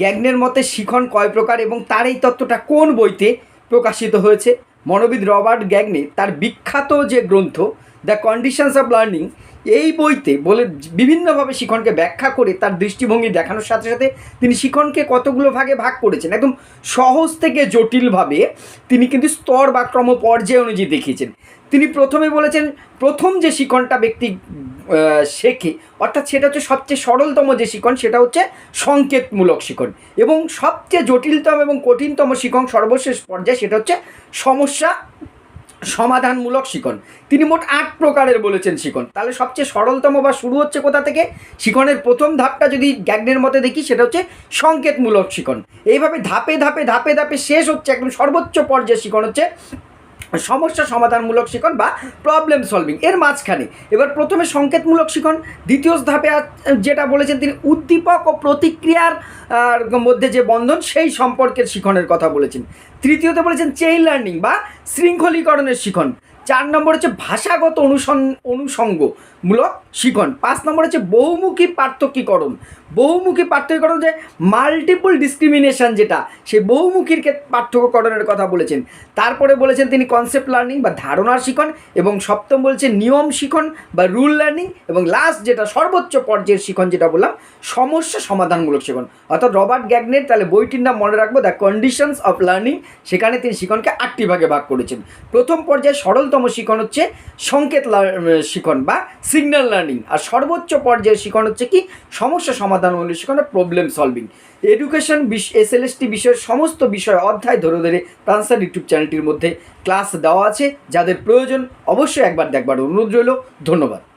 গ্যাগনের মতে শিখন কয় প্রকার এবং তার এই তত্ত্বটা কোন বইতে প্রকাশিত হয়েছে? মনোবিদ রবার্ট গ্যাগনে তার বিখ্যাত যে গ্রন্থ, দ্য কন্ডিশনস অফ লার্নিং, এই বইতে বলে বিভিন্নভাবে শিখনকে ব্যাখ্যা করে তার দৃষ্টিভঙ্গি দেখানোর সাথে সাথে তিনি শিখনকে কতগুলো ভাগে ভাগ করেছেন। একদম সহজ থেকে জটিলভাবে তিনি কিন্তু স্তর বা ক্রম পর্যায় অনুযায়ী দেখিয়েছেন। তিনি প্রথমে বলেছেন, প্রথম যে শিখনটা ব্যক্তি শেখে অর্থাৎ সেটা হচ্ছে সবচেয়ে সরলতম যে শিখন সেটা হচ্ছে সংকেতমূলক শিখন এবং সবচেয়ে জটিলতম এবং কঠিনতম শিখন সর্বশেষ পর্যায়ে সেটা হচ্ছে সমস্যা সমাধানমূলক শিখন তিনি মোট আট প্রকারের বলেছেন শিখন তাহলে সবচেয়ে সরলতম বা শুরু হচ্ছে কোথা থেকে? শিখনের প্রথম ধাপটা যদি গ্যাগনের মতে দেখি, সেটা হচ্ছে সংকেতমূলক শিখন এইভাবে ধাপে ধাপে ধাপে ধাপে শেষ হচ্ছে একদম সর্বোচ্চ পর্যায়ে শিখন হচ্ছে সমস্যা সমাধানমূলক শিখন বা প্রবলেম সলভিং এর মাঝখানে, এবার প্রথমে সংকেতমূলক শিখন, দ্বিতীয় ধাপে যেটা বলেছেন তিনি, উদ্দীপক ও প্রতিক্রিয়ার মধ্যে যে বন্ধন, সেই সম্পর্কের শিখনের কথা বলেছেন। তৃতীয়তে বলেছেন চেইন লার্নিং বা শৃঙ্খলীকরণের শিখন। চার নম্বর হচ্ছে ভাষাগত অনুসন অনুষঙ্গমূলক শিখন। পাঁচ নম্বর হচ্ছে বহুমুখী পার্থক্যীকরণ। বহুমুখী পার্থক্যকরণ যে মাল্টিপল ডিসক্রিমিনেশন যেটা সেই বহুমুখীর পার্থক্যকরণের কথা বলেছেন। তারপরে বলেছেন তিনি কনসেপ্ট লার্নিং বা ধারণার শিখন এবং সপ্তম বলছেন নিয়ম শিখন বা রুল লার্নিং এবং লাস্ট যেটা সর্বোচ্চ পর্যায়ের শিখন যেটা বললাম, সমস্যা সমাধানমূলক শিখন। অর্থাৎ রবার্ট গ্যাগনের তাহলে বইটির নাম মনে রাখব দ্য কন্ডিশনস অফ লার্নিং সেখানে তিনি শিখনকে আটটি ভাগে ভাগ করেছেন। প্রথম পর্যায়ে সরলতম শিখন হচ্ছে সংকেত শিখন বা সিগন্যাল লার্নিং আর সর্বোচ্চ পর্যায়ের শিখন হচ্ছে কি? সমস্যা সমাধানমূলক শিখন problem solving education S L বিষয়ের সমস্ত বিষয় অধ্যায় ধরে ধরে ট্রান্সার ইউটিউব চ্যানেলটির মধ্যে ক্লাস দেওয়া আছে। যাদের প্রয়োজন অবশ্যই একবার দেখবার অনুরোধ রইল। ধন্যবাদ।